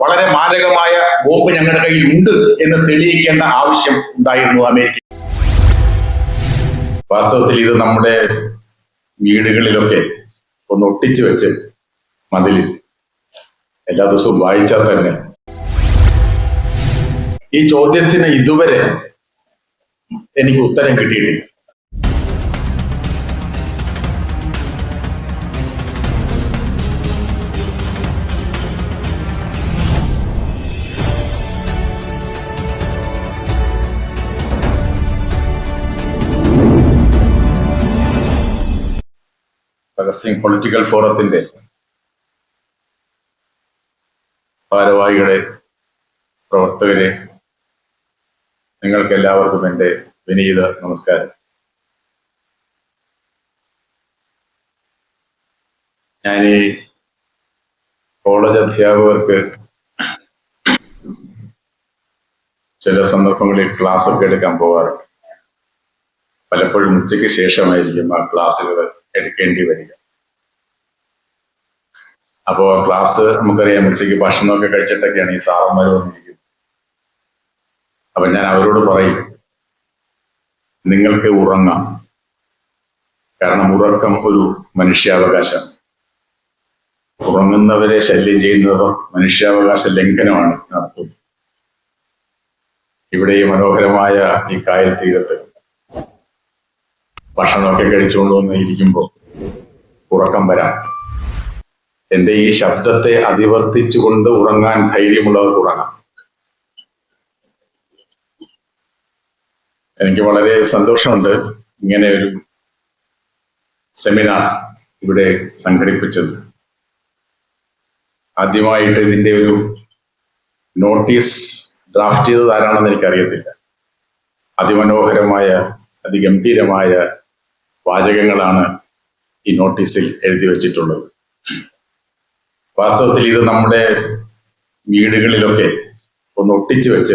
വളരെ മാരകമായ ബോംബ് ഞങ്ങളുടെ കയ്യിൽ ഉണ്ട് എന്ന് തെളിയിക്കേണ്ട ആവശ്യം ഉണ്ടായിരുന്നു അമേരിക്ക വാസ്തവത്തിൽ ഇത് നമ്മുടെ വീടുകളിലൊക്കെ ഒന്ന് ഒട്ടിച്ചു വെച്ച് മതിലിൽ എല്ലാ ദിവസവും വായിച്ചാൽ തന്നെ. ഈ ചോദ്യത്തിന് ഇതുവരെ എനിക്ക് ഉത്തരം കിട്ടിയിട്ടില്ല. ഭഗത് സിംഗ് പൊളിറ്റിക്കൽ ഫോറത്തിന്റെ ഭാരവാഹികളെ പ്രവർത്തകരെ നിങ്ങൾക്ക് എല്ലാവർക്കും എന്റെ വിനീത നമസ്കാരം. ഞാൻ ഈ കോളേജ് അധ്യാപകർക്ക് ചില സന്ദർഭങ്ങളിൽ ക്ലാസ് ഒക്കെ എടുക്കാൻ പോകാറുണ്ട്. പലപ്പോഴും ഉച്ചയ്ക്ക് ശേഷമായിരിക്കും ആ ക്ലാസ്സുകൾ എടുക്കേണ്ടി വരിക. അപ്പോ ക്ലാസ് നമുക്കറിയാം ഉച്ചയ്ക്ക് ഭക്ഷണമൊക്കെ കഴിച്ചിട്ടൊക്കെയാണ് ഈ സാറന്മാർ വന്നിരിക്കുന്നത്. അപ്പൊ ഞാൻ അവരോട് പറയും നിങ്ങൾക്ക് ഉറങ്ങാം. കാരണം ഉറക്കം ഒരു മനുഷ്യാവകാശം. ഉറങ്ങുന്നവരെ ശല്യം ചെയ്യുന്നവർ മനുഷ്യാവകാശ ലംഘനമാണ് നടത്തുന്നത്. ഇവിടെ ഈ മനോഹരമായ ഈ കായൽ തീരത്ത് ഭക്ഷണമൊക്കെ കഴിച്ചുകൊണ്ട് ഇരിക്കുമ്പോൾ ഉറക്കം വരാം. എന്റെ ഈ ശബ്ദത്തെ അതിവർത്തിച്ചുകൊണ്ട് ഉറങ്ങാൻ ധൈര്യമുള്ളവർക്ക് ഉറങ്ങാം. എനിക്ക് വളരെ സന്തോഷമുണ്ട് ഇങ്ങനെ ഒരു സെമിനാർ ഇവിടെ സംഘടിപ്പിച്ചത്. ആദ്യമായിട്ട് ഇതിന്റെ ഒരു നോട്ടീസ് ഡ്രാഫ്റ്റ് ചെയ്തത് ആരാണെന്ന് എനിക്കറിയത്തില്ല. അതിമനോഹരമായ അതിഗംഭീരമായ വാചകങ്ങളാണ് ഈ നോട്ടീസിൽ എഴുതി വച്ചിട്ടുള്ളത്. വാസ്തവത്തിൽ ഇത് നമ്മുടെ വീടുകളിലൊക്കെ ഒന്ന് ഒട്ടിച്ചു വെച്ച്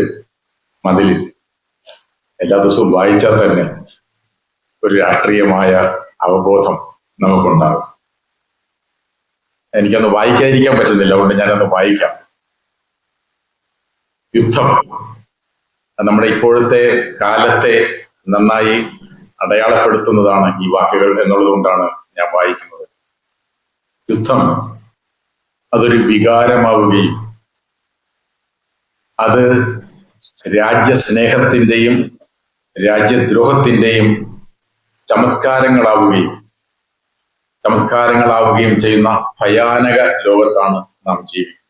മതിലിൽ എല്ലാ ദിവസവും വായിച്ചാൽ തന്നെ ഒരു രാഷ്ട്രീയമായ അവബോധം നമുക്കുണ്ടാകും. എനിക്കൊന്ന് വായിക്കാതിരിക്കാൻ പറ്റുന്നില്ല അതുകൊണ്ട് ഞാനൊന്ന് വായിക്കാം. യുദ്ധം. നമ്മുടെ ഇപ്പോഴത്തെ കാലത്തെ നന്നായി അടയാളപ്പെടുത്തുന്നതാണ് ഈ വാക്കുകൾ എന്നുള്ളതുകൊണ്ടാണ് ഞാൻ വായിക്കുന്നത്. യുദ്ധം. അതൊരു വികാരമാവുകയും അത് രാജ്യസ്നേഹത്തിന്റെയും രാജ്യദ്രോഹത്തിന്റെയും ചമത്കാരങ്ങളാവുകയും ചമത്കാരങ്ങളാവുകയും ചെയ്യുന്ന ഭയാനക ലോകത്താണ് നാം ജീവിക്കുന്നത്.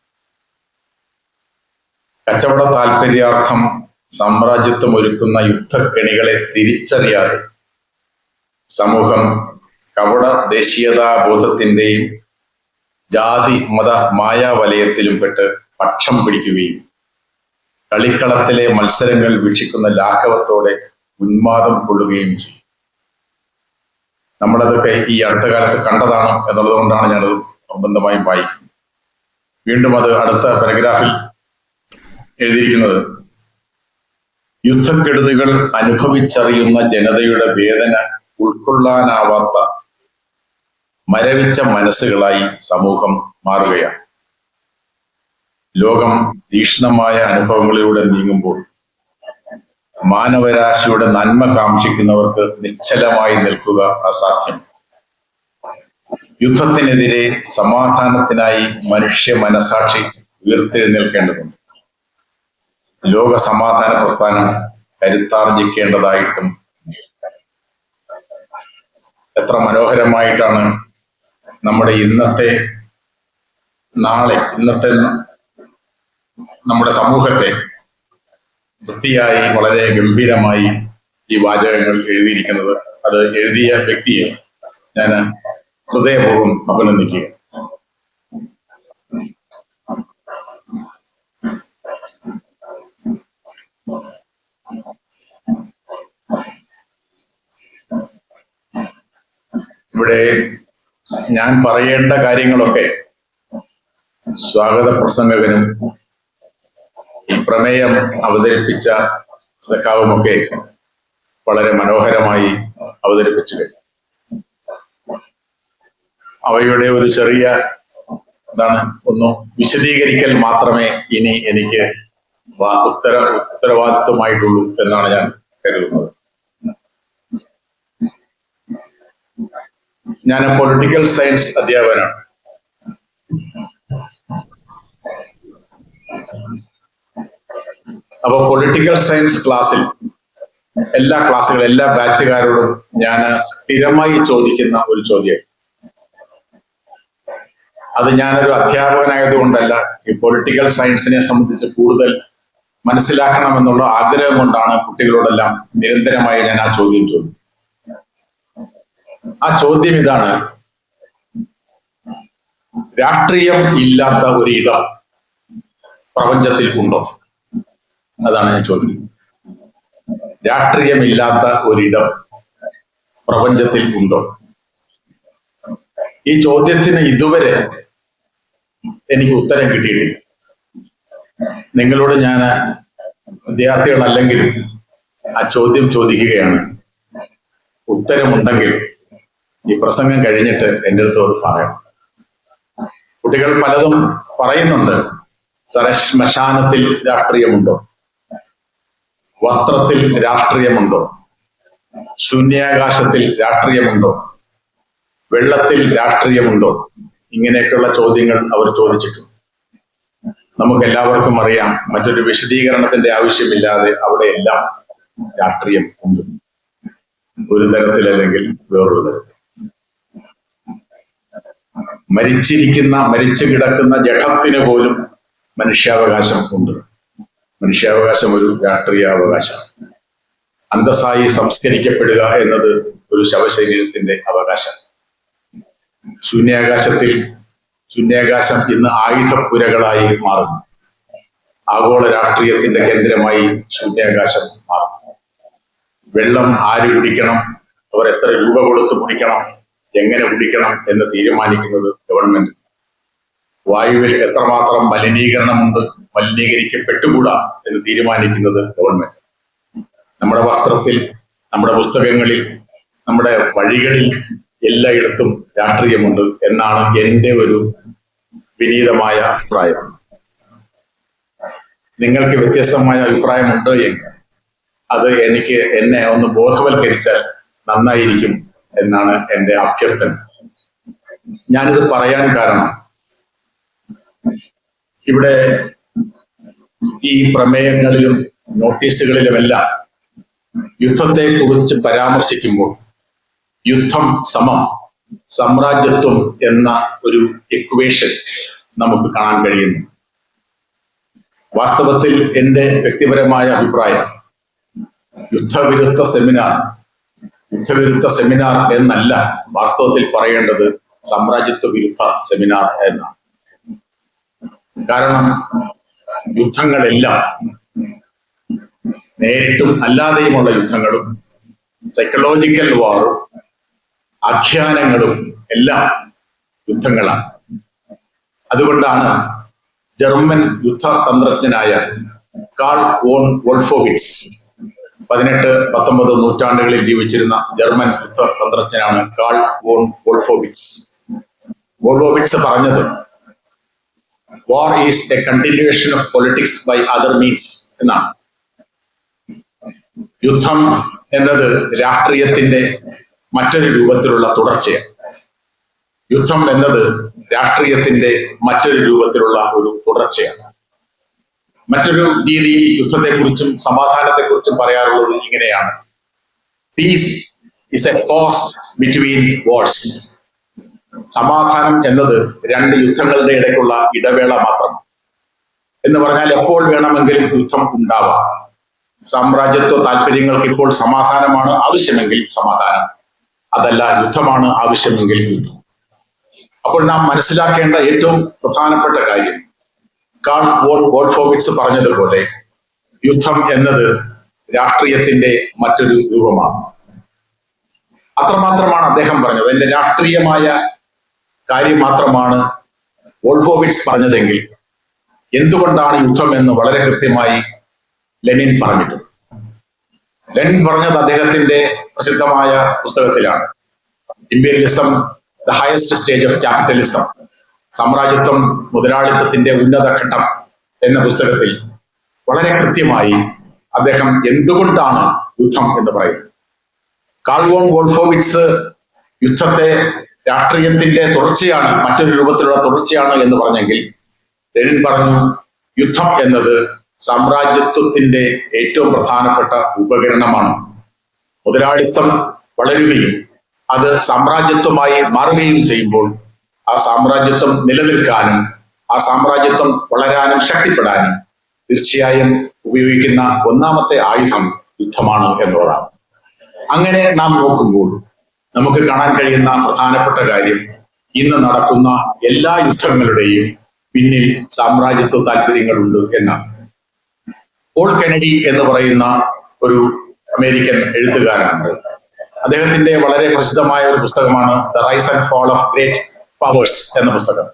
കച്ചവട താല്പര്യാർത്ഥം സാമ്രാജ്യത്വം ഒരുക്കുന്ന യുദ്ധക്കെണികളെ തിരിച്ചറിയാതെ സമൂഹം കവട ദേശീയതാ ദേശീയതാബോധത്തിന്റെയും ജാതി മത മായാവലയത്തിലും പെട്ട് പക്ഷം പിടിക്കുകയും കളിക്കളത്തിലെ മത്സരങ്ങൾ വീക്ഷിക്കുന്ന ലാഘവത്തോടെ ഉന്മാദം കൊള്ളുകയും ചെയ്യും. നമ്മളതൊക്കെ ഈ അടുത്ത കാലത്ത് കണ്ടതാണ് എന്നുള്ളത് കൊണ്ടാണ് ഞാനത് നിർബന്ധമായും വായിക്കുന്നത്. വീണ്ടും അത് അടുത്ത പാരഗ്രാഫിൽ എഴുതിയിരിക്കുന്നത്. യുദ്ധക്കെടുതികൾ അനുഭവിച്ചറിയുന്ന ജനതയുടെ വേദന ഉൾക്കൊള്ളാനാവാത്ത മരവിച്ച മനസ്സുകളായി സമൂഹം മാറുകയാണ്. ലോകം തീക്ഷ്ണമായ അനുഭവങ്ങളിലൂടെ നീങ്ങുമ്പോൾ മാനവരാശിയുടെ നന്മ കാക്ഷിക്കുന്നവർക്ക് നിശ്ചലമായി നിൽക്കുക അസാധ്യം. യുദ്ധത്തിനെതിരെ സമാധാനത്തിനായി മനുഷ്യ മനസാക്ഷി ഉയർത്തെഴുന്നേൽക്കേണ്ടതുണ്ട്. ലോക സമാധാന പ്രസ്ഥാനം കരുത്താർജിക്കേണ്ടതായിട്ടും എത്ര മനോഹരമായിട്ടാണ് നമ്മുടെ ഇന്നത്തെ നാളെ ഇന്നത്തെ നമ്മുടെ സമൂഹത്തെ വൃത്തിയായി വളരെ ഗംഭീരമായി ഈ വാചകങ്ങൾ എഴുതിയിരിക്കുന്നത്. അത് എഴുതിയ വ്യക്തിയെ ഞാൻ ഹൃദയപൂർവം അഭിനന്ദിക്കുക ഇവിടെ ഞാൻ പറയേണ്ട കാര്യങ്ങളൊക്കെ സ്വാഗത പ്രസംഗകനും പ്രമേയം അവതരിപ്പിച്ച സഖാവുമൊക്കെ വളരെ മനോഹരമായി അവതരിപ്പിച്ചു അവയുടെ ഒരു ചെറിയ അതാണ് ഒന്ന് വിശദീകരിക്കൽ മാത്രമേ ഇനി എനിക്ക് ഉത്തര ഉത്തരവാദിത്വമായിട്ടുള്ളൂ എന്നാണ് ഞാൻ കരുതുന്നത്. ഞാൻ പൊളിറ്റിക്കൽ സയൻസ് അധ്യാപകനാണ്. അപ്പൊ പൊളിറ്റിക്കൽ സയൻസ് ക്ലാസ്സിൽ എല്ലാ ക്ലാസ്സുകളും എല്ലാ ബാച്ചുകാരോടും ഞാൻ സ്ഥിരമായി ചോദിക്കുന്ന ഒരു ചോദ്യം. അത് ഞാനൊരു അധ്യാപകനായതുകൊണ്ടല്ല ഈ പൊളിറ്റിക്കൽ സയൻസിനെ സംബന്ധിച്ച് കൂടുതൽ മനസ്സിലാക്കണമെന്നുള്ള ആഗ്രഹം കൊണ്ടാണ് കുട്ടികളോടെല്ലാം നിരന്തരമായി ഞാൻ ആ ചോദ്യം ചോദിക്കും ആ ചോദ്യം ഇതാണ്. രാഷ്ട്രീയം ഇല്ലാത്ത ഒരു ഇടം പ്രപഞ്ചത്തിൽ ഉണ്ടോ? അതാണ് ഞാൻ ചോദിക്കുന്നത്. രാഷ്ട്രീയമില്ലാത്ത ഒരിടം പ്രപഞ്ചത്തിൽ ഉണ്ടോ? ഈ ചോദ്യത്തിന് ഇതുവരെ എനിക്ക് ഉത്തരം കിട്ടിയിട്ടില്ല. നിങ്ങളോട് ഞാൻ വിദ്യാർത്ഥികളല്ലെങ്കിലും ആ ചോദ്യം ചോദിക്കുകയാണ്. ഉത്തരമുണ്ടെങ്കിൽ ഈ പ്രസംഗം കഴിഞ്ഞിട്ട് എന്റെ അടുത്തോട് പറയാം. കുട്ടികൾ പലതും പറയുന്നുണ്ട്. സാറെ ശ്മശാനത്തിൽ രാഷ്ട്രീയമുണ്ടോ? വസ്ത്രത്തിൽ രാഷ്ട്രീയമുണ്ടോ? ശൂന്യാകാശത്തിൽ രാഷ്ട്രീയമുണ്ടോ? വെള്ളത്തിൽ രാഷ്ട്രീയമുണ്ടോ? ഇങ്ങനെയൊക്കെയുള്ള ചോദ്യങ്ങൾ അവർ ചോദിച്ചിട്ടുണ്ട്. നമുക്ക് എല്ലാവർക്കും അറിയാം മറ്റൊരു വിശദീകരണത്തിന്റെ ആവശ്യമില്ലാതെ അവിടെയെല്ലാം രാഷ്ട്രീയം ഉണ്ട്. ഒരു തരത്തിലല്ലെങ്കിൽ വേറൊരു തരത്തിൽ മരിച്ചിരിക്കുന്ന മരിച്ചു കിടക്കുന്ന ജഠത്തിന് പോലും മനുഷ്യാവകാശം ഉണ്ട്. മനുഷ്യാവകാശം ഒരു രാഷ്ട്രീയ അവകാശമാണ് അന്തസ്സായി സംസ്കരിക്കപ്പെടുക എന്നത് ഒരു ശവശരീരത്തിന്റെ അവകാശം. ശൂന്യാകാശത്തിൽ ശൂന്യാകാശം ഇന്ന് ആയുധപ്പുരകളായി മാറുന്നു. ആഗോള രാഷ്ട്രീയത്തിന്റെ കേന്ദ്രമായി ശൂന്യാകാശം മാറുന്നു. വെള്ളം ആര് കുടിക്കണം? അവർ എത്ര രൂപ കൊടുത്ത് കുടിക്കണം? എങ്ങനെ കുടിക്കണം എന്ന് തീരുമാനിക്കുന്നത് ഗവൺമെന്റ്. വായുവിൽ എത്രമാത്രം മലിനീകരണമുണ്ട് മലിനീകരിക്കപ്പെട്ടുകൂടാ എന്ന് തീരുമാനിക്കുന്നത് ഗവൺമെന്റ്. നമ്മുടെ വസ്ത്രത്തിൽ നമ്മുടെ പുസ്തകങ്ങളിൽ നമ്മുടെ വഴികളിൽ എല്ലായിടത്തും രാഷ്ട്രീയമുണ്ട് എന്നാണ് എന്റെ ഒരു വിനീതമായ അഭിപ്രായം. നിങ്ങൾക്ക് വ്യത്യസ്തമായ അഭിപ്രായമുണ്ട് എങ്കിൽ അത് എനിക്ക് എന്നെ ഒന്ന് ബോധവൽക്കരിച്ചാൽ നന്നായിരിക്കും എന്നാണ് എന്റെ അഭ്യർത്ഥന. ഞാനിത് പറയാൻ കാരണം. ഇവിടെ ഈ പ്രമേയങ്ങളിലും നോട്ടീസുകളിലുമെല്ലാം യുദ്ധത്തെ കുറിച്ച് പരാമർശിക്കുമ്പോൾ യുദ്ധം സമം സാമ്രാജ്യത്വം എന്ന ഒരു എക്വേഷൻ നമുക്ക് കാണാൻ കഴിയുന്നു. വാസ്തവത്തിൽ എന്റെ വ്യക്തിപരമായ അഭിപ്രായം യുദ്ധവിരുദ്ധ സെമിനാർ യുദ്ധവിരുദ്ധ സെമിനാർ എന്നല്ല വാസ്തവത്തിൽ പറയേണ്ടത് സാമ്രാജ്യത്വ വിരുദ്ധ സെമിനാർ എന്നാണ്. കാരണം യുദ്ധങ്ങളെല്ലാം നേരിട്ടും അല്ലാതെയുമുള്ള യുദ്ധങ്ങളും സൈക്കോളജിക്കൽ വാറും ആഖ്യാനങ്ങളും എല്ലാം യുദ്ധങ്ങളാണ്. അതുകൊണ്ടാണ് ജർമ്മൻ യുദ്ധതന്ത്രജ്ഞനായ കാൾ വോൺ വോൾഫോവിറ്റ്സ് പതിനെട്ട് പത്തൊമ്പത് നൂറ്റാണ്ടുകളിൽ ജീവിച്ചിരുന്ന ജർമ്മൻ യുദ്ധതന്ത്രജ്ഞനാണ് കാൾ വോൺ വോൾഫോവിറ്റ്സ്. വോൾഫോവിറ്റ്സ് പറഞ്ഞത് war is a continuation of politics by other means എന്നാണ്. യുദ്ധം എന്നത് രാഷ്ട്രീയത്തിന്റെ മറ്റൊരു രൂപത്തിലുള്ള തുടർച്ചയാണ്. യുദ്ധം എന്നത് രാഷ്ട്രീയത്തിന്റെ മറ്റൊരു രൂപത്തിലുള്ള ഒരു തുടർച്ചയാണ്. മറ്റൊരു രീതി യുദ്ധത്തെക്കുറിച്ചും സമാധാനത്തെക്കുറിച്ചും പറയാറുള്ളത് ഇങ്ങനെയാണ്. Peace is a cause between wars സമാധാനം എന്നത് രണ്ട് യുദ്ധങ്ങളുടെ ഇടയ്ക്കുള്ള ഇടവേള മാത്രം. എന്ന് പറഞ്ഞാൽ എപ്പോൾ വേണമെങ്കിലും യുദ്ധം ഉണ്ടാവാം. സാമ്രാജ്യത്വ താല്പര്യങ്ങൾക്ക് ഇപ്പോൾ സമാധാനമാണ് ആവശ്യമെങ്കിൽ സമാധാനം. അതല്ല യുദ്ധമാണ് ആവശ്യമെങ്കിൽ യുദ്ധം. അപ്പോൾ നാം മനസ്സിലാക്കേണ്ട ഏറ്റവും പ്രധാനപ്പെട്ട കാര്യം കാൾ വോൾ വോൾഫോവിക്സ് പറഞ്ഞതുപോലെ യുദ്ധം എന്നത് രാഷ്ട്രീയത്തിന്റെ മറ്റൊരു രൂപമാണ്. അത്രമാത്രമാണ് അദ്ദേഹം പറഞ്ഞത്. എന്റെ രാഷ്ട്രീയമായ കാര്യം മാത്രമാണ് ഓൾഫോവിറ്റ്സ് പറഞ്ഞതെങ്കിൽ എന്തുകൊണ്ടാണ് യുദ്ധം എന്ന് വളരെ കൃത്യമായി ലെനിൻ പറഞ്ഞിട്ടുണ്ട്. ലെനിൻ പറഞ്ഞത് അദ്ദേഹത്തിന്റെ പ്രസിദ്ധമായ പുസ്തകത്തിലാണ്. Imperialism the highest stage of capitalism സാമ്രാജ്യത്വം മുതലാളിത്തത്തിന്റെ ഉന്നത ഘട്ടം എന്ന പുസ്തകത്തിൽ വളരെ കൃത്യമായി അദ്ദേഹം എന്തുകൊണ്ടാണ് യുദ്ധം എന്ന് പറയുന്നത്? കാൾവോൺ വോൾഫോവിറ്റ്സ് യുദ്ധത്തെ രാഷ്ട്രീയത്തിന്റെ തുടർച്ചയാണ് മറ്റൊരു രൂപത്തിലുള്ള തുടർച്ചയാണ് എന്ന് പറഞ്ഞെങ്കിൽ ലെനിൻ പറഞ്ഞു യുദ്ധം എന്നത് സാമ്രാജ്യത്വത്തിന്റെ ഏറ്റവും പ്രധാനപ്പെട്ട ഉപകരണമാണ്. മുതലാളിത്തം വളരുകയും അത് സാമ്രാജ്യത്വമായി മാറുകയും ചെയ്യുമ്പോൾ ആ സാമ്രാജ്യത്വം നിലനിൽക്കാനും ആ സാമ്രാജ്യത്വം വളരാനും ശക്തിപ്പെടാനും തീർച്ചയായും ഉപയോഗിക്കുന്ന ഒന്നാമത്തെ ആയുധം യുദ്ധമാണ് എന്നുള്ളതാണ്. അങ്ങനെ നാം നോക്കുമ്പോൾ നമുക്ക് കാണാൻ കഴിയുന്ന പ്രധാനപ്പെട്ട കാര്യം ഇന്ന് നടക്കുന്ന എല്ലാ യുദ്ധങ്ങളുടെയും പിന്നിൽ സാമ്രാജ്യത്വ താല്പര്യങ്ങളുണ്ട് എന്നാണ്. പോൾ കെനഡി എന്ന് പറയുന്ന ഒരു അമേരിക്കൻ എഴുത്തുകാരനാണ്. അദ്ദേഹത്തിന്റെ വളരെ പ്രസിദ്ധമായ ഒരു പുസ്തകമാണ് the rise and fall of great powers എന്ന പുസ്തകം.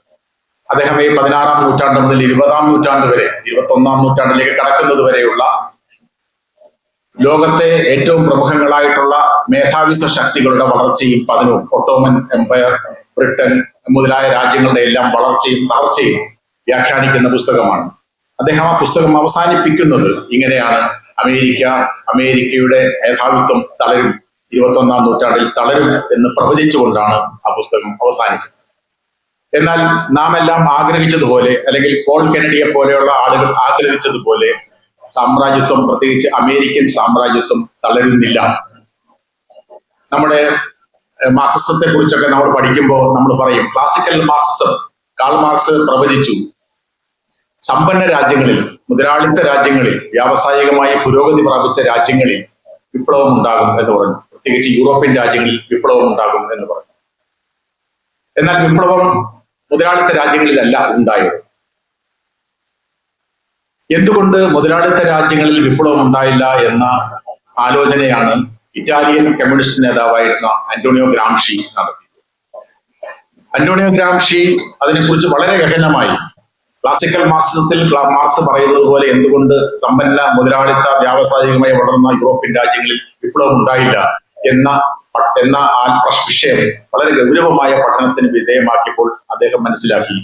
അദ്ദേഹം ഈ പതിനാറാം നൂറ്റാണ്ട് മുതൽ ഇരുപതാം നൂറ്റാണ്ട് വരെ ഇരുപത്തി ഒന്നാം നൂറ്റാണ്ടിലേക്ക് കടക്കുന്നത് വരെയുള്ള ലോകത്തെ ഏറ്റവും പ്രമുഖങ്ങളായിട്ടുള്ള മേധാവിത്വ ശക്തികളുടെ വളർച്ചയും പതിനും ഒട്ടോമൻ എംപയർ ബ്രിട്ടൻ മുതലായ രാജ്യങ്ങളുടെ എല്ലാം വളർച്ചയും തളർച്ചയും വ്യാഖ്യാനിക്കുന്ന പുസ്തകമാണ്. അദ്ദേഹം ആ പുസ്തകം അവസാനിപ്പിക്കുന്നത് ഇങ്ങനെയാണ്. അമേരിക്ക അമേരിക്കയുടെ മേധാവിത്വം തളരും. ഇരുപത്തൊന്നാം നൂറ്റാണ്ടിൽ തളരും എന്ന് പ്രവചിച്ചുകൊണ്ടാണ് ആ പുസ്തകം അവസാനിക്കുന്നത്. എന്നാൽ നാം എല്ലാം ആഗ്രഹിച്ചതുപോലെ അല്ലെങ്കിൽ പോൾ കെനഡിയെ പോലെയുള്ള ആളുകൾ ആഗ്രഹിച്ചതുപോലെ സാമ്രാജ്യത്വം പ്രത്യേകിച്ച് അമേരിക്കൻ സാമ്രാജ്യത്വം തളരുന്നില്ല. നമ്മുടെ മാർക്സിസത്തെ കുറിച്ചൊക്കെ നമ്മൾ പഠിക്കുമ്പോൾ നമ്മൾ പറയും ക്ലാസിക്കൽ മാർക്സിസം കാൾ മാർക്സ് പ്രവചിച്ചു. സമ്പന്ന രാജ്യങ്ങളിൽ മുതലാളിത്ത രാജ്യങ്ങളിൽ വ്യാവസായികമായി പുരോഗതി പ്രാപിച്ച രാജ്യങ്ങളിൽ വിപ്ലവം ഉണ്ടാകും എന്ന് പറഞ്ഞു. പ്രത്യേകിച്ച് യൂറോപ്യൻ രാജ്യങ്ങളിൽ വിപ്ലവം ഉണ്ടാകും എന്ന് പറഞ്ഞു. എന്നാൽ വിപ്ലവം മുതലാളിത്ത രാജ്യങ്ങളിലല്ല ഉണ്ടായത്. എന്തുകൊണ്ട് മുതലാളിത്ത രാജ്യങ്ങളിൽ വിപ്ലവം ഉണ്ടായില്ല എന്ന ആലോചനയാണ് ഇറ്റാലിയൻ കമ്മ്യൂണിസ്റ്റ് നേതാവായിരുന്ന അന്റോണിയോ ഗ്രാംഷി നടത്തി അന്റോണിയോ ഗ്രാംഷി അതിനെക്കുറിച്ച് വളരെ ഗഹനമായി ക്ലാസിക്കൽ മാർക്സിസത്തിൽ മാർക്സ് പറയുന്നത് പോലെ എന്തുകൊണ്ട് സമ്പന്ന മുതലാളിത്ത വ്യാവസായികമായി വളർന്ന യൂറോപ്യൻ രാജ്യങ്ങളിൽ വിപ്ലവം ഉണ്ടായില്ല എന്ന എന്ന ആ വിഷയം വളരെ ഗൗരവമായ പഠനത്തിന് വിധേയമാക്കിയപ്പോൾ അദ്ദേഹം മനസ്സിലാക്കി.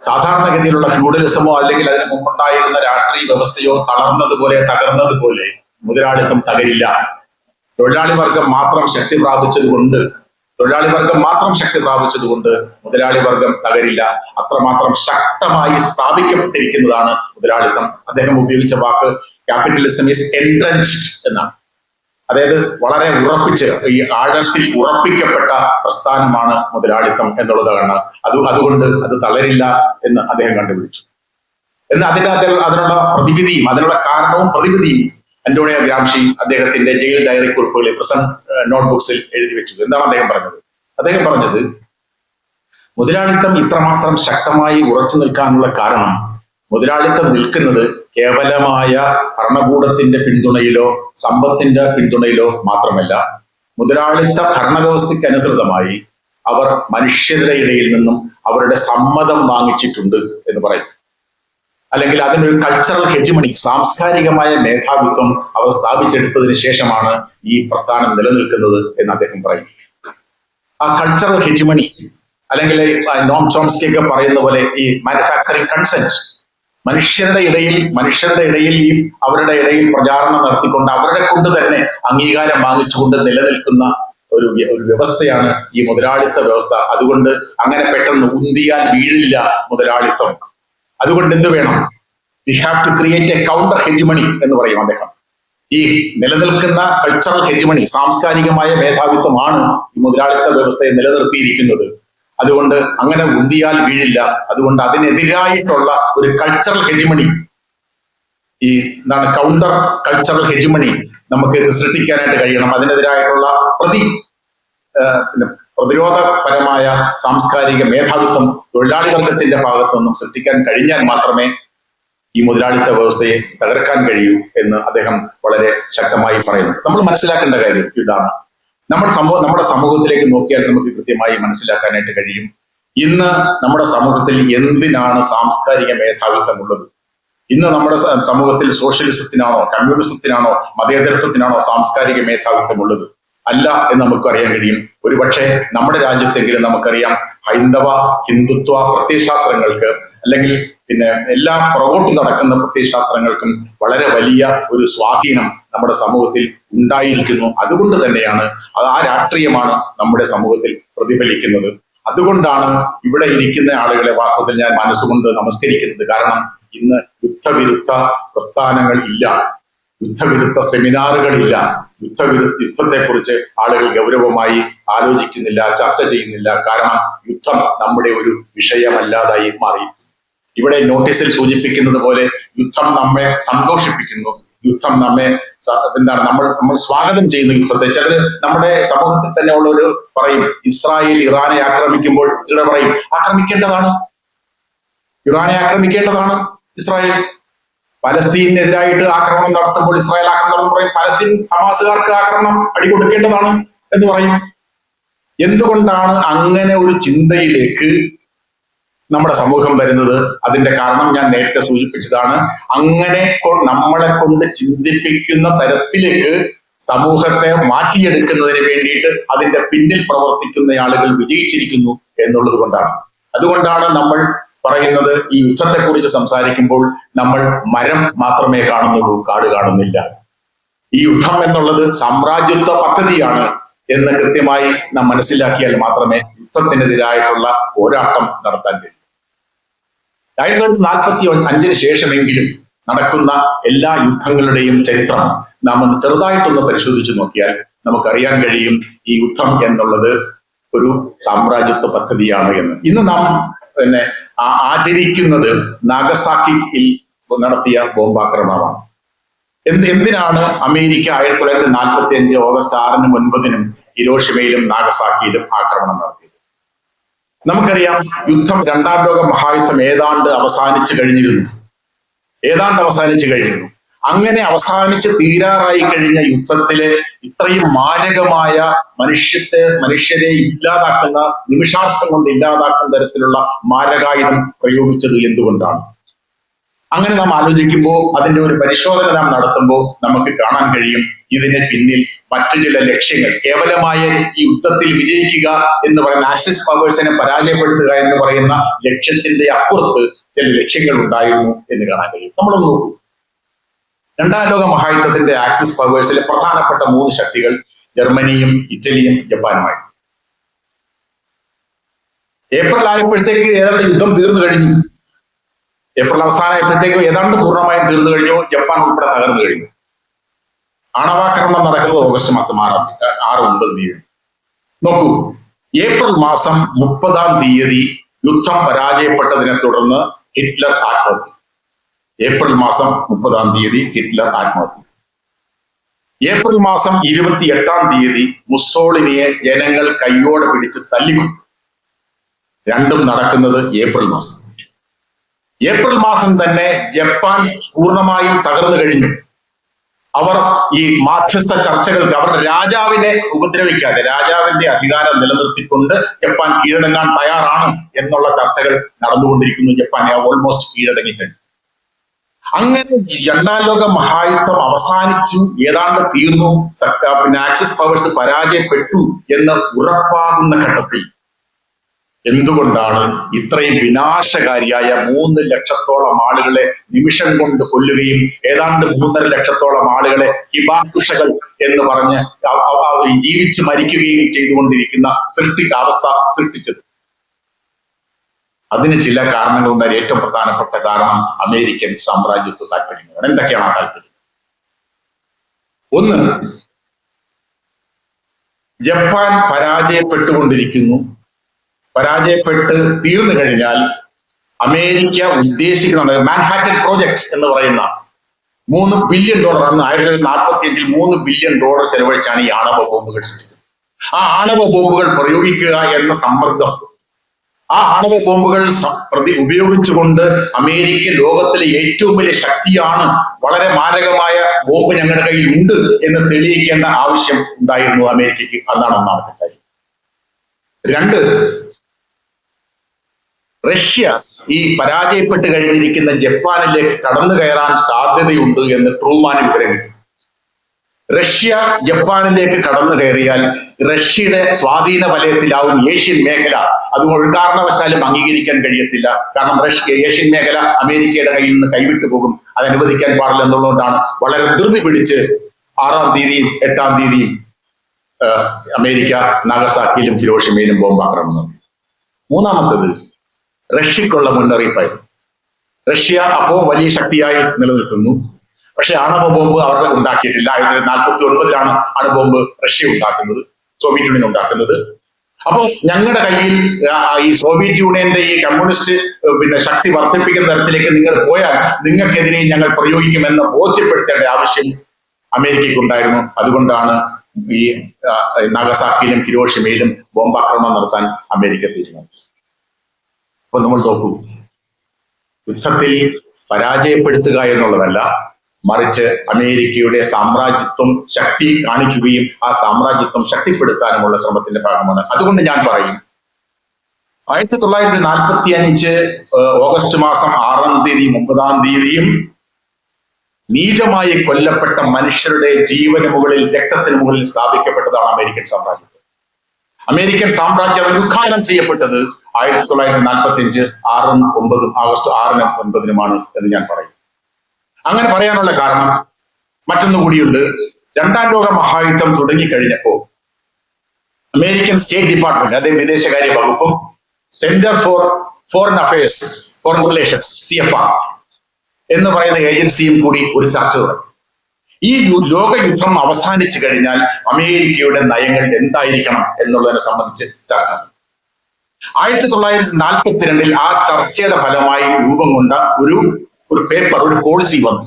സാധാരണഗതിയിലുള്ള ഫ്യൂഡലിസമോ അല്ലെങ്കിൽ അതിന് മുമ്പുണ്ടായിരുന്ന രാഷ്ട്രീയ വ്യവസ്ഥയോ തളർന്നതുപോലെ തകർന്നതുപോലെ മുതലാളിത്തം തകരില്ല. തൊഴിലാളി വർഗം മാത്രം ശക്തി പ്രാപിച്ചത് കൊണ്ട് തൊഴിലാളി വർഗം മാത്രം ശക്തി പ്രാപിച്ചത് കൊണ്ട് മുതലാളി വർഗം തകരില്ല. അത്രമാത്രം ശക്തമായി സ്ഥാപിക്കപ്പെട്ടിരിക്കുന്നതാണ് മുതലാളിത്തം. അദ്ദേഹം ഉപയോഗിച്ച വാക്ക് ക്യാപിറ്റലിസം ഈസ് എൻട്രൻസ്ഡ് എന്നാണ്. അതായത് വളരെ ഉറപ്പിച്ച് ഈ ആഴത്തിൽ ഉറപ്പിക്കപ്പെട്ട പ്രസ്ഥാനമാണ് മുതലാളിത്തം എന്നുള്ളതാണ്. അത് അതുകൊണ്ട് അത് തളരില്ല എന്ന് അദ്ദേഹം കണ്ടുപിടിച്ചു. എന്ന് അതിന്റെ അതിനുള്ള പ്രതിവിധിയും അതിനുള്ള കാരണവും പ്രതിവിധിയും അന്റോണിയോ ഗ്രാംഷി അദ്ദേഹത്തിന്റെ ജയിൽ ഡയറി കുറിപ്പുകളിൽ പ്രസന്റ് നോട്ട്ബുക്സിൽ എഴുതി വെച്ചു എന്താണ് അദ്ദേഹം പറഞ്ഞത്? അദ്ദേഹം പറഞ്ഞത് മുതലാളിത്തം ഇത്രമാത്രം ശക്തമായി ഉറച്ചു നിൽക്കാനുള്ള കാരണം മുതലാളിത്തം നിൽക്കുന്നത് കേവലമായ ഭരണകൂടത്തിന്റെ പിന്തുണയിലോ സമ്പത്തിന്റെ പിന്തുണയിലോ മാത്രമല്ല. മുതലാളിത്ത ഭരണവ്യവസ്ഥയ്ക്ക് അനുസൃതമായി അവർ മനുഷ്യരുടെ ഇടയിൽ നിന്നും അവരുടെ സമ്മതം വാങ്ങിച്ചിട്ടുണ്ട് എന്ന് പറയും. അല്ലെങ്കിൽ അതിനൊരു കൾച്ചറൽ ഹെജിമണി സാംസ്കാരികമായ മേധാവിത്വം അവർ സ്ഥാപിച്ചെടുത്തതിന് ശേഷമാണ് ഈ പ്രസ്ഥാനം നിലനിൽക്കുന്നത് എന്ന് അദ്ദേഹം പറയും. ആ കൾച്ചറൽ ഹെജിമണി അല്ലെങ്കിൽ നോം ചോംസ്കി ഒക്കെ പറയുന്ന പോലെ ഈ മാനുഫാക്ചറിങ് കൺസെന്റ് മനുഷ്യരുടെ ഇടയിൽ മനുഷ്യരുടെ ഇടയിൽ ഈ അവരുടെ ഇടയിൽ പ്രചാരണം നടത്തിക്കൊണ്ട് അവരുടെ കൊണ്ട് തന്നെ അംഗീകാരം വാങ്ങിച്ചുകൊണ്ട് നിലനിൽക്കുന്ന ഒരു ഒരു വ്യവസ്ഥയാണ് ഈ മുതലാളിത്ത വ്യവസ്ഥ. അതുകൊണ്ട് അങ്ങനെ പെട്ടെന്ന് ഉന്തിയാൽ വീഴില്ല മുതലാളിത്തം. അതുകൊണ്ട് എന്ത് വേണം? We have to create a counter hegemony എന്ന് പറയും അദ്ദേഹം. ഈ നിലനിൽക്കുന്ന കൾച്ചറൽ ഹെജ്മണി സാംസ്കാരികമായ മേധാവിത്വമാണ് ഈ മുതലാളിത്ത വ്യവസ്ഥയെ നിലനിർത്തിയിരിക്കുന്നത്. അതുകൊണ്ട് അങ്ങനെ ഉന്തിയാൽ വീഴില്ല. അതുകൊണ്ട് അതിനെതിരായിട്ടുള്ള ഒരു കൾച്ചറൽ ഹെജ്മണി ഈ എന്താണ് കൗണ്ടർ കൾച്ചറൽ ഹെജ്മണി നമുക്ക് സൃഷ്ടിക്കാനായിട്ട് കഴിയണം. അതിനെതിരായിട്ടുള്ള പ്രതി പിന്നെ പ്രതിരോധപരമായ സാംസ്കാരിക മേധാവിത്വം തൊഴിലാളി വർഗത്തിന്റെ ഭാഗത്തുനിന്നും സൃഷ്ടിക്കാൻ കഴിഞ്ഞാൽ മാത്രമേ ഈ മുതലാളിത്ത വ്യവസ്ഥയെ തകർക്കാൻ കഴിയൂ എന്ന് അദ്ദേഹം വളരെ ശക്തമായി പറയുന്നു. നമ്മൾ മനസ്സിലാക്കേണ്ട കാര്യം ഇതാണ്. നമ്മൾ സമൂഹം നമ്മുടെ സമൂഹത്തിലേക്ക് നോക്കിയാൽ നമുക്ക് കൃത്യമായി മനസ്സിലാക്കാനായിട്ട് കഴിയും. ഇന്ന് നമ്മുടെ സമൂഹത്തിൽ എന്തിനാണ് സാംസ്കാരിക മേധാവിത്വം ഉള്ളത് ഇന്ന് നമ്മുടെ സമൂഹത്തിൽ സോഷ്യലിസത്തിനാണോ കമ്മ്യൂണിസത്തിനാണോ മതേതരത്വത്തിനാണോ സാംസ്കാരിക മേധാവിത്വം ഉള്ളത് അല്ല എന്ന് നമുക്ക് അറിയാൻ കഴിയും. ഒരുപക്ഷെ നമ്മുടെ രാജ്യത്തെങ്കിലും നമുക്കറിയാം ഹൈന്ദവ ഹിന്ദുത്വ പ്രത്യയശാസ്ത്രങ്ങൾക്ക് അല്ലെങ്കിൽ പിന്നെ എല്ലാ പുറകോട്ട് നടക്കുന്ന പ്രത്യയശാസ്ത്രങ്ങൾക്കും വളരെ വലിയ ഒരു സ്വാധീനം നമ്മുടെ സമൂഹത്തിൽ ഉണ്ടായിരിക്കുന്നു. അതുകൊണ്ട് തന്നെയാണ് അത് ആ രാഷ്ട്രീയമാണ് നമ്മുടെ സമൂഹത്തിൽ പ്രതിഫലിക്കുന്നത്. അതുകൊണ്ടാണ് ഇവിടെ ഇരിക്കുന്ന ആളുകളെ വാസ്തവത്തിൽ ഞാൻ മനസ്സുകൊണ്ട് നമസ്കരിക്കുന്നത്. കാരണം ഇന്ന് യുദ്ധവിരുദ്ധ പ്രസ്ഥാനങ്ങൾ ഇല്ല. യുദ്ധവിരുദ്ധ സെമിനാറുകളില്ല യുദ്ധത്തെക്കുറിച്ച് ആളുകൾ ഗൗരവമായി ആലോചിക്കുന്നില്ല ചർച്ച ചെയ്യുന്നില്ല. കാരണം യുദ്ധം നമ്മുടെ ഒരു വിഷയമല്ലാതായി മാറി. ഇവിടെ നോട്ടീസിൽ സൂചിപ്പിക്കുന്നത് പോലെ യുദ്ധം നമ്മെ സന്തോഷിപ്പിക്കുന്നു. യുദ്ധം നമ്മെ എന്താണ് നമ്മൾ നമ്മൾ സ്വാഗതം ചെയ്യുന്ന യുദ്ധത്തെ. ചിലർ നമ്മുടെ സമൂഹത്തിൽ തന്നെ ഉള്ളൊരു പറയും ഇസ്രായേൽ ഇറാനെ ആക്രമിക്കുമ്പോൾ ചിലർ പറയും ആക്രമിക്കേണ്ടതാണ്. ഇറാനെ ആക്രമിക്കേണ്ടതാണ് ഇസ്രായേൽ. പലസ്തീനെതിരായിട്ട് ആക്രമണം നടത്തുമ്പോൾ ഇസ്രായേൽ ആക്രമണം പറയും. പലസ്തീൻ ഹമാസുകാർക്ക് ആക്രമണം അടികൊടുക്കേണ്ടതാണ് എന്ന് പറയും. എന്തുകൊണ്ടാണ് അങ്ങനെ ഒരു ചിന്തയിലേക്ക് നമ്മുടെ സമൂഹം വരുന്നത്? അതിന്റെ കാരണം ഞാൻ നേരത്തെ സൂചിപ്പിച്ചതാണ്. അങ്ങനെ നമ്മളെ കൊണ്ട് ചിന്തിപ്പിക്കുന്ന തരത്തിലേക്ക് സമൂഹത്തെ മാറ്റിയെടുക്കുന്നതിന് വേണ്ടിയിട്ട് അതിന്റെ പിന്നിൽ പ്രവർത്തിക്കുന്ന ആളുകൾ വിജയിച്ചിരിക്കുന്നു എന്നുള്ളത് കൊണ്ടാണ്. അതുകൊണ്ടാണ് നമ്മൾ പറയുന്നത് ഈ യുദ്ധത്തെ കുറിച്ച് സംസാരിക്കുമ്പോൾ നമ്മൾ മരം മാത്രമേ കാണുന്നുള്ളൂ കാട് കാണുന്നില്ല. ഈ യുദ്ധം എന്നുള്ളത് സാമ്രാജ്യത്വ പദ്ധതിയാണ് എന്ന് കൃത്യമായി നാം മനസ്സിലാക്കിയാൽ മാത്രമേ യുദ്ധത്തിനെതിരായിട്ടുള്ള പോരാട്ടം നടത്താൻ കഴിയൂ. ആയിരത്തി തൊള്ളായിരത്തി നാൽപ്പത്തി അഞ്ചിന് ശേഷമെങ്കിലും നടക്കുന്ന എല്ലാ യുദ്ധങ്ങളുടെയും ചരിത്രം നാം ഒന്ന് ചെറുതായിട്ടൊന്ന് പരിശോധിച്ചു നോക്കിയാൽ നമുക്കറിയാൻ കഴിയും ഈ യുദ്ധം എന്നുള്ളത് ഒരു സാമ്രാജ്യത്വ പദ്ധതിയാണ് എന്ന്. ഇന്ന് നാം പിന്നെ ആചരിക്കുന്നത് നാഗസാക്കിയിൽ നടത്തിയ ബോംബാക്രമണമാണ്. എന്ത് എന്തിനാണ് അമേരിക്ക ആയിരത്തി തൊള്ളായിരത്തി നാൽപ്പത്തി അഞ്ച് ഓഗസ്റ്റ് ആറിനും ഒൻപതിനും ഹിരോഷിമയിലും നാഗസാക്കിയിലും ആക്രമണം നടത്തിയത്? നമുക്കറിയാം യുദ്ധം രണ്ടാം ലോക മഹായുദ്ധം ഏതാണ്ട് അവസാനിച്ചു കഴിഞ്ഞിരുന്നു. ഏതാണ്ട് അവസാനിച്ചു കഴിഞ്ഞിരുന്നു. അങ്ങനെ അവസാനിച്ച് തീരാറായി കഴിഞ്ഞ യുദ്ധത്തിൽ ഇത്രയും മാരകമായ മനുഷ്യത്തെ മനുഷ്യരെ ഇല്ലാതാക്കുന്ന നിമിഷാർത്ഥം കൊണ്ട് ഇല്ലാതാക്കുന്ന തരത്തിലുള്ള മാരകായുധം പ്രയോഗിച്ചത് എന്തുകൊണ്ടാണ്? അങ്ങനെ നാം ആലോചിക്കുമ്പോൾ അതിന്റെ ഒരു പരിശോധന നാം നടത്തുമ്പോൾ നമുക്ക് കാണാൻ കഴിയും ഇതിന് പിന്നിൽ മറ്റു ചില ലക്ഷ്യങ്ങൾ. കേവലമായ ഈ യുദ്ധത്തിൽ വിജയിക്കുക എന്ന് പറയുന്ന ആക്സിസ് പവേഴ്സിനെ പരാജയപ്പെടുത്തുക എന്ന് പറയുന്ന ലക്ഷ്യത്തിന്റെ അപ്പുറത്ത് ചില ലക്ഷ്യങ്ങൾ ഉണ്ടായിരുന്നു എന്ന് കാണാൻ കഴിയും. നമ്മളൊന്ന് നോക്കൂ. രണ്ടാം ലോക മഹായുദ്ധത്തിന്റെ ആക്സിസ് പവേഴ്സിലെ പ്രധാനപ്പെട്ട മൂന്ന് ശക്തികൾ ജർമ്മനിയും ഇറ്റലിയും ജപ്പാനുമായി ഏപ്രിൽ ആയപ്പോഴത്തേക്ക് ഏതാണ്ട് യുദ്ധം തീർന്നു കഴിഞ്ഞു. ഏപ്രിൽ അവസാനമായപ്പോഴത്തേക്ക് ഏതാണ്ട് പൂർണമായും തീർന്നു കഴിഞ്ഞു. ജപ്പാൻ ഉൾപ്പെടെ തകർന്നു കഴിഞ്ഞു. ആണവാക്രമണം നടക്കുന്നത് ഓഗസ്റ്റ് മാസം ആറാം ആറ് ഒമ്പത് തീയതി. നോക്കൂ ഏപ്രിൽ മാസം മുപ്പതാം തീയതി യുദ്ധം പരാജയപ്പെട്ടതിനെ തുടർന്ന് ഹിറ്റ്ലർ ആത്മഹത്യ ഏപ്രിൽ മാസം മുപ്പതാം തീയതി ഹിറ്റ്ലർ ആത്മഹത്യ. ഏപ്രിൽ മാസം ഇരുപത്തി എട്ടാം തീയതി മുസോളിനിയെ ജനങ്ങൾ കയ്യോടെ പിടിച്ച് തല്ലിക്കൊണ്ടു രണ്ടും നടക്കുന്നത് ഏപ്രിൽ മാസം. ഏപ്രിൽ മാസം തന്നെ ജപ്പാൻ പൂർണമായും തകർന്നു കഴിഞ്ഞു. അവർ ഈ മാധ്യസ്ഥ ചർച്ചകൾക്ക് അവരുടെ രാജാവിനെ ഉപദ്രവിക്കാതെ രാജാവിന്റെ അധികാരം നിലനിർത്തിക്കൊണ്ട് ജപ്പാൻ കീഴടങ്ങാൻ തയ്യാറാണ് എന്നുള്ള ചർച്ചകൾ നടന്നുകൊണ്ടിരിക്കുന്നു. ജപ്പാൻ ഓൾമോസ്റ്റ് കീഴടങ്ങി കഴിഞ്ഞു അങ്ങനെ രണ്ടാം ലോക മഹായുദ്ധം അവസാനിച്ചു. ഏതാണ്ട് തീർന്നു. പിന്നെ ആക്സിസ് പവേഴ്സ് പരാജയപ്പെട്ടു എന്ന് ഉറപ്പാകുന്ന ഘട്ടത്തിൽ. എന്തുകൊണ്ടാണ് ഇത്രയും വിനാശകാരിയായ മൂന്ന് ലക്ഷത്തോളം ആളുകളെ നിമിഷം കൊണ്ട് കൊല്ലുകയും ഏതാണ്ട് മൂന്നര ലക്ഷത്തോളം ആളുകളെ ഹിബാകുഷകൾ എന്ന് പറഞ്ഞ് ജീവിച്ച് മരിക്കുകയും ചെയ്തുകൊണ്ടിരിക്കുന്ന സൃഷ്ടി അവസ്ഥ സൃഷ്ടിച്ചത്? അതിന് ചില കാരണങ്ങളുണ്ട് അതിൽ ഏറ്റവും പ്രധാനപ്പെട്ട കാരണം അമേരിക്കൻ സാമ്രാജ്യത്വ താല്പര്യങ്ങളാണ് എന്തൊക്കെയാണ് ആ താല്പര്യം ഒന്ന് ജപ്പാൻ പരാജയപ്പെട്ടുകൊണ്ടിരിക്കുന്നു. പരാജയപ്പെട്ട് തീർന്നു കഴിഞ്ഞാൽ അമേരിക്ക ഉദ്ദേശിക്കുന്ന മാൻഹാറ്റൻ പ്രോജക്ട് എന്ന് പറയുന്ന മൂന്ന് ബില്യൺ ഡോളർ അന്ന് ആയിരത്തി തൊള്ളായിരത്തി നാൽപ്പത്തി അഞ്ചിൽ മൂന്ന് ബില്യൺ ഡോളർ ചെലവഴിച്ചാണ് ഈ ആണവ ബോംബുകൾ സൃഷ്ടിച്ചത്. ആ ആണവ ബോംബുകൾ പ്രയോഗിക്കുക എന്ന സമ്മർദ്ദം ആ ആണവ ബോംബുകൾ പ്രതി ഉപയോഗിച്ചുകൊണ്ട് അമേരിക്ക ലോകത്തിലെ ഏറ്റവും വലിയ ശക്തിയാണ് വളരെ മാരകമായ ബോംബ് ഞങ്ങളുടെ കയ്യിൽ ഉണ്ട് എന്ന് തെളിയിക്കേണ്ട ആവശ്യം ഉണ്ടായിരുന്നു അമേരിക്കയ്ക്ക്. അതാണ് ഒന്നാമത്തെ കാര്യം. രണ്ട് റഷ്യ ഈ പരാജയപ്പെട്ട് കഴിഞ്ഞിരിക്കുന്ന ജപ്പാനിലേക്ക് കടന്നു കയറാൻ സാധ്യതയുണ്ട് എന്ന് ട്രൂമാൻ വിവരം കിട്ടി റഷ്യ ജപ്പാനിലേക്ക് കടന്നു കയറിയാൽ റഷ്യയുടെ സ്വാധീന വലയത്തിലാവും ഏഷ്യൻ മേഖല. അത് ഒരു കാരണവശാലും അംഗീകരിക്കാൻ കഴിയത്തില്ല. കാരണം റഷ്യ ഏഷ്യൻ മേഖല അമേരിക്കയുടെ കയ്യിൽ നിന്ന് കൈവിട്ടു പോകും. അത് അനുവദിക്കാൻ പാടില്ല എന്നുള്ളതുകൊണ്ടാണ് വളരെ ധൃതി പിടിച്ച് ആറാം തീയതിയും എട്ടാം തീയതിയും അമേരിക്ക നാഗസാക്കിയിലും ഹിരോഷിമയിലും ബോംബ് ആക്രമണം നടത്തി. മൂന്നാമത്തത് റഷ്യക്കുള്ള മുന്നറിയിപ്പായി. റഷ്യ അപ്പോ വലിയ ശക്തിയായി നിലനിൽക്കുന്നു. പക്ഷെ ബോംബ് അവർ ഉണ്ടാക്കിയിട്ടില്ല. ആയിരത്തി തൊള്ളായിരത്തി നാൽപ്പത്തി ഒൻപതിലാണ് അണുബോംബ് റഷ്യ ഉണ്ടാക്കുന്നത് സോവിയറ്റ് യൂണിയൻ ഉണ്ടാക്കുന്നത്. അപ്പോൾ ഞങ്ങളുടെ കയ്യിൽ ഈ സോവിയറ്റ് യൂണിയന്റെ ഈ കമ്മ്യൂണിസ്റ്റ് പിന്നെ ശക്തി വർദ്ധിപ്പിക്കുന്ന തരത്തിലേക്ക് നിങ്ങൾ പോയാൽ നിങ്ങൾക്കെതിരെ ഞങ്ങൾ പ്രയോഗിക്കുമെന്ന് ബോധ്യപ്പെടുത്തേണ്ട ആവശ്യം അമേരിക്കയ്ക്കുണ്ടായിരുന്നു അതുകൊണ്ടാണ് ഈ നാഗസാക്കിയിലും ഹിരോഷിമയിലും ബോംബാക്രമണം നടത്താൻ അമേരിക്ക തീരുമാനിച്ചത്. അപ്പൊ നമ്മൾ നോക്കൂ. യുദ്ധത്തിൽ പരാജയപ്പെടുത്തുക എന്നുള്ളതല്ല മറിച്ച് അമേരിക്കയുടെ സാമ്രാജ്യത്വം ശക്തി കാണിക്കുകയും ആ സാമ്രാജ്യത്വം ശക്തിപ്പെടുത്താനുമുള്ള ശ്രമത്തിന്റെ ഭാഗമാണ്. അതുകൊണ്ട് ഞാൻ പറയും ആയിരത്തി തൊള്ളായിരത്തി നാൽപ്പത്തി അഞ്ച് ഓഗസ്റ്റ് മാസം ആറാം തീയതിയും ഒമ്പതാം തീയതിയും നീചമായി കൊല്ലപ്പെട്ട മനുഷ്യരുടെ ജീവന് മുകളിൽ രക്തത്തിന് മുകളിൽ സ്ഥാപിക്കപ്പെട്ടതാണ് അമേരിക്കൻ സാമ്രാജ്യം. അമേരിക്കൻ സാമ്രാജ്യം ഉദ്ഘാടനം ചെയ്യപ്പെട്ടത് ആയിരത്തി തൊള്ളായിരത്തി നാൽപ്പത്തി അഞ്ച് ആറും ഒമ്പതും ആഗസ്റ്റ് ആറിനും ഒൻപതിനുമാണ് എന്ന് ഞാൻ പറയും. അങ്ങനെ പറയാനുള്ള കാരണം മറ്റൊന്നു കൂടിയുണ്ട് രണ്ടാം ലോക മഹായുദ്ധം തുടങ്ങിക്കഴിഞ്ഞപ്പോ അമേരിക്കൻ സ്റ്റേറ്റ് ഡിപ്പാർട്ട്മെന്റ് അതായത് വിദേശകാര്യ വകുപ്പും centre for foreign affairs foreign relations C F R എന്ന് പറയുന്ന ഏജൻസിയും കൂടി ഒരു ചർച്ച തുടങ്ങി ഈ ലോകയുദ്ധം അവസാനിച്ചു കഴിഞ്ഞാൽ അമേരിക്കയുടെ നയങ്ങൾ എന്തായിരിക്കണം എന്നുള്ളതിനെ സംബന്ധിച്ച് ചർച്ച. ആയിരത്തി തൊള്ളായിരത്തി നാൽപ്പത്തിരണ്ടിൽ ആ ചർച്ചയുടെ ഫലമായി രൂപം കൊണ്ട ഒരു ഒരു പേപ്പർ ഒരു പോളിസി വന്നു.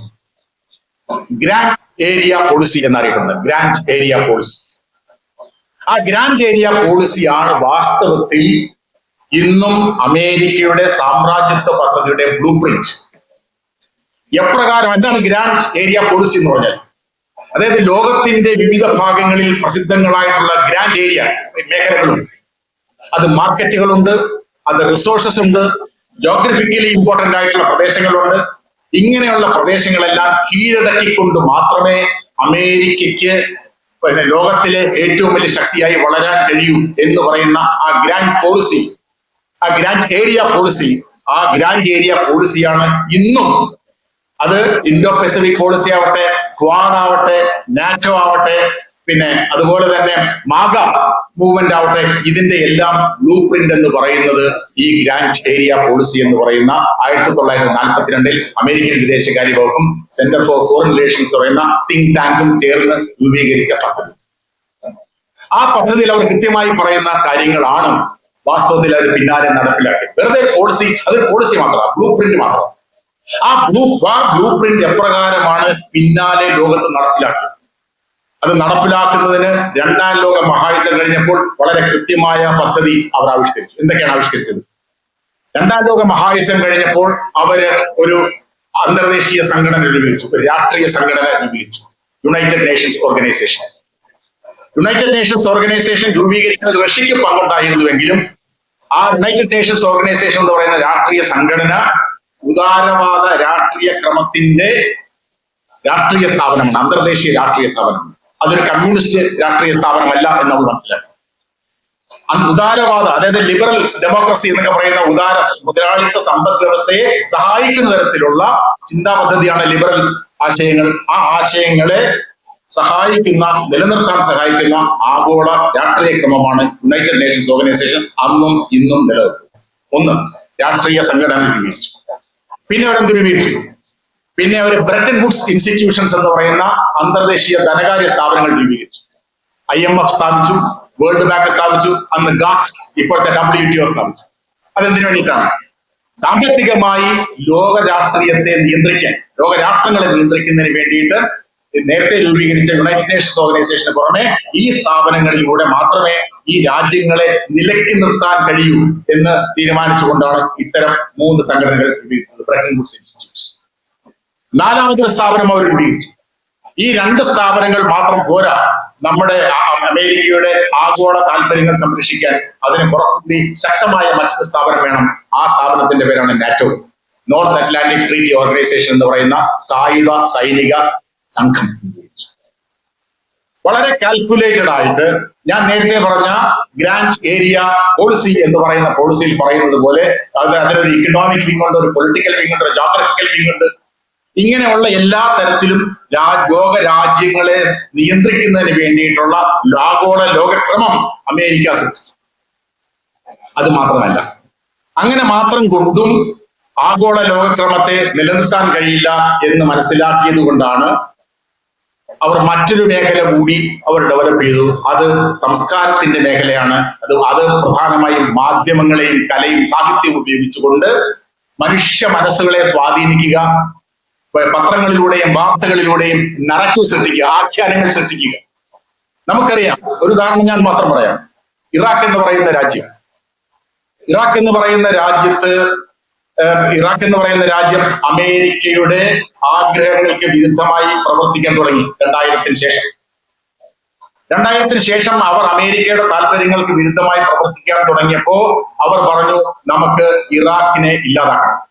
ഗ്രാൻഡ് ഏരിയ പോളിസി എന്നറിയപ്പെടുന്നത്. ഗ്രാൻഡ് ഏരിയ പോളിസി ആ ഗ്രാൻഡ് ഏരിയ പോളിസിയാണ് വാസ്തവത്തിൽ ഇന്നും അമേരിക്കയുടെ സാമ്രാജ്യത്വ പദ്ധതിയുടെ ബ്ലൂ പ്രിന്റ് എപ്രകാരം എന്താണ് ഗ്രാൻഡ് ഏരിയ പോളിസി എന്ന് പറഞ്ഞാൽ? അതായത് ലോകത്തിന്റെ വിവിധ ഭാഗങ്ങളിൽ പ്രസിദ്ധങ്ങളായിട്ടുള്ള ഗ്രാൻഡ് ഏരിയ മേഖലകളുണ്ട്. അത് മാർക്കറ്റുകളുണ്ട് അത് റിസോഴ്സസ് ഉണ്ട് ജോഗ്രഫിക്കലി ഇമ്പോർട്ടന്റ് ആയിട്ടുള്ള പ്രദേശങ്ങളുണ്ട്. ഇങ്ങനെയുള്ള പ്രദേശങ്ങളെല്ലാം കീഴടക്കിക്കൊണ്ട് മാത്രമേ അമേരിക്കയ്ക്ക് പിന്നെ ലോകത്തിലെ ഏറ്റവും വലിയ ശക്തിയായി വളരാൻ കഴിയൂ എന്ന് പറയുന്ന ആ ഗ്രാൻഡ് പോളിസി ആ ഗ്രാൻഡ് ഏരിയ പോളിസി ആ ഗ്രാൻഡ് ഏരിയ പോളിസിയാണ് ഇന്നും. അത് ഇൻഡോ പസഫിക് പോളിസി ആവട്ടെ ക്വാഡ് ആവട്ടെ നാറ്റോ ആവട്ടെ പിന്നെ അതുപോലെ തന്നെ മാഗ മൂവ്മെന്റ് ആവട്ടെ ഇതിന്റെ എല്ലാം ബ്ലൂ പ്രിന്റ് എന്ന് പറയുന്നത് ഈ ഗ്രാൻഡ് ഏരിയ പോളിസി എന്ന് പറയുന്ന ആയിരത്തി തൊള്ളായിരത്തി നാൽപ്പത്തിരണ്ടിൽ അമേരിക്കൻ വിദേശകാര്യ വകുപ്പും സെന്റർ ഫോർ ഫോറിൻ റിലേഷൻസ് പറയുന്ന തിങ്ക് ടാങ്കും ചേർന്ന് രൂപീകരിച്ച പദ്ധതി. ആ പദ്ധതിയിൽ അവർ കൃത്യമായി പറയുന്ന കാര്യങ്ങളാണ് വാസ്തവത്തിൽ അത് പിന്നാലെ നടപ്പിലാക്കി. വെറുതെ പോളിസി അത് പോളിസി മാത്രമാണ് ബ്ലൂ പ്രിന്റ് മാത്രം. ആ ബ്ലൂ ആ ബ്ലൂ പ്രിന്റ് എപ്രകാരമാണ് പിന്നാലെ ലോകത്ത് നടപ്പിലാക്കിയത് അത് നടപ്പിലാക്കുന്നതിന് രണ്ടാം ലോക മഹായുദ്ധം കഴിഞ്ഞപ്പോൾ വളരെ കൃത്യമായ പദ്ധതി അവർ ആവിഷ്കരിച്ചു. എന്തൊക്കെയാണ് ആവിഷ്കരിച്ചത്? രണ്ടാം ലോക മഹായുദ്ധം കഴിഞ്ഞപ്പോൾ അവർ ഒരു അന്തർദേശീയ സംഘടന രൂപീകരിച്ചു ഒരു രാഷ്ട്രീയ സംഘടന രൂപീകരിച്ചു. United Nations organisation United Nations organisation രൂപീകരിക്കുന്നത് റഷ്യക്ക് പങ്കുണ്ടായിരുന്നുവെങ്കിലും ആ യുണൈറ്റഡ് നേഷൻസ് ഓർഗനൈസേഷൻ എന്ന് പറയുന്ന രാഷ്ട്രീയ സംഘടന ഉദാരവാദ രാഷ്ട്രീയ ക്രമത്തിന്റെ രാഷ്ട്രീയ സ്ഥാപനമാണ് അന്തർദേശീയ രാഷ്ട്രീയ സ്ഥാപനമാണ്. അതൊരു കമ്മ്യൂണിസ്റ്റ് രാഷ്ട്രീയ സ്ഥാപനമല്ല എന്ന് നമ്മൾ മനസ്സിലാക്കി ഉദാരവാദ അതായത് ലിബറൽ ഡെമോക്രസി എന്നൊക്കെ പറയുന്ന ഉദാര മുതലാളിത്ത സമ്പദ് വ്യവസ്ഥയെ സഹായിക്കുന്ന തരത്തിലുള്ള ചിന്താ പദ്ധതിയാണ് ലിബറൽ ആശയങ്ങൾ. ആ ആശയങ്ങളെ സഹായിക്കുന്ന നിലനിർത്താൻ സഹായിക്കുന്ന ആഗോള രാഷ്ട്രീയ ക്രമമാണ് യുണൈറ്റഡ് നേഷൻസ് ഓർഗനൈസേഷൻ അന്നും ഇന്നും നിലനിർത്തുന്നത്. ഒന്ന് രാഷ്ട്രീയ സംഘടന രൂപീകരിച്ചു പിന്നെ അവരെന്ത് രൂപീകരിച്ചു പിന്നെ അവർ ബ്രിട്ടൻ വുഡ്സ് ഇൻസ്റ്റിറ്റ്യൂഷൻസ് എന്ന് പറയുന്ന അന്തർദേശീയ ധനകാര്യ സ്ഥാപനങ്ങൾ രൂപീകരിച്ചു. ഐ എം എഫ് സ്ഥാപിച്ചു വേൾഡ് ബാങ്ക് സ്ഥാപിച്ചു അന്ന് ഗാട്ട് ഇപ്പോഴത്തെ ഡബ്ല്യു ടി ഒ സ്ഥാപിച്ചു. അതെന്തിനു വേണ്ടിയിട്ടാണ്? സാമ്പത്തികമായി ലോക രാഷ്ട്രീയത്തെ നിയന്ത്രിക്കാൻ ലോക രാഷ്ട്രങ്ങളെ നിയന്ത്രിക്കുന്നതിന് വേണ്ടിയിട്ട് നേരത്തെ രൂപീകരിച്ച യുണൈറ്റഡ് നേഷൻസ് ഓർഗനൈസേഷന് പുറമെ ഈ സ്ഥാപനങ്ങളിലൂടെ മാത്രമേ ഈ രാജ്യങ്ങളെ നിലയ്ക്ക് നിർത്താൻ കഴിയൂ എന്ന് തീരുമാനിച്ചുകൊണ്ടാണ് ഇത്തരം മൂന്ന് സംഘടനകൾ രൂപീകരിച്ചത് ബ്രിട്ടൻ ഗുഡ്സ് ഇൻസ്റ്റിറ്റ്യൂട്ട്സ് നാലാമത്തെ സ്ഥാപനം അവർ രൂപീകരിച്ചു ഈ രണ്ട് സ്ഥാപനങ്ങൾ മാത്രം പോരാ നമ്മുടെ അമേരിക്കയുടെ ആഗോള താല്പര്യങ്ങൾ സംരക്ഷിക്കാൻ അതിന് പുറത്തുകൂടി ശക്തമായ മറ്റൊരു സ്ഥാപനം വേണം. ആ സ്ഥാപനത്തിന്റെ പേരാണ് NATO. North Atlantic treaty organisation എന്ന് പറയുന്ന സായുധ സൈനിക സംഘം. വളരെ കാൽക്കുലേറ്റഡ് ആയിട്ട് ഞാൻ നേരത്തെ പറഞ്ഞ ഗ്രാൻഡ് ഏരിയ പോളിസി എന്ന് പറയുന്ന പോളിസിയിൽ പറയുന്നത് പോലെ അതിന് അതിനൊരു ഇക്കണോമിക് വിങ് ഉണ്ട് ഒരു പൊളിറ്റിക്കൽ വിങ് ഉണ്ട് ജോഗ്രഫിക്കൽ വിങ് ഉണ്ട്. ഇങ്ങനെയുള്ള എല്ലാ തരത്തിലും ലോക രാജ്യങ്ങളെ നിയന്ത്രിക്കുന്നതിന് വേണ്ടിയിട്ടുള്ള ആഗോള ലോകക്രമം അമേരിക്ക സൃഷ്ടിച്ചു. അത് മാത്രമല്ല. അങ്ങനെ മാത്രം കൊണ്ടും ആഗോള ലോകക്രമത്തെ നിലനിർത്താൻ കഴിയില്ല എന്ന് മനസ്സിലാക്കിയത് കൊണ്ടാണ് അവർ മറ്റൊരു മേഖല കൂടി അവർ ഡെവലപ്പ് ചെയ്തു. അത് സംസ്കാരത്തിന്റെ മേഖലയാണ്. അത് അത് പ്രധാനമായും മാധ്യമങ്ങളെയും കലയും സാഹിത്യവും ഉപയോഗിച്ചുകൊണ്ട് മനുഷ്യ മനസ്സുകളെ സ്വാധീനിക്കുക പത്രങ്ങളിലൂടെയും വാർത്തകളിലൂടെയും നററ്റീവ് ശ്രദ്ധിക്കുക ആഖ്യാനങ്ങൾ ശ്രദ്ധിക്കുക. നമുക്കറിയാം ഒരു ഉദാഹരണം ഞാൻ മാത്രം പറയാം. ഇറാഖ് എന്ന് പറയുന്ന രാജ്യം. ഇറാഖ് എന്ന് പറയുന്ന രാജ്യത്ത് ഇറാഖ് എന്ന് പറയുന്ന രാജ്യം അമേരിക്കയുടെ ആഗ്രഹങ്ങൾക്ക് വിരുദ്ധമായി പ്രവർത്തിക്കാൻ തുടങ്ങി രണ്ടായിരത്തിന് ശേഷം. രണ്ടായിരത്തിന് ശേഷം അവർ അമേരിക്കയുടെ താല്പര്യങ്ങൾക്ക് വിരുദ്ധമായി പ്രവർത്തിക്കാൻ തുടങ്ങിയപ്പോ അവർ പറഞ്ഞു നമുക്ക് ഇറാഖിനെ ഇല്ലാതാക്കണം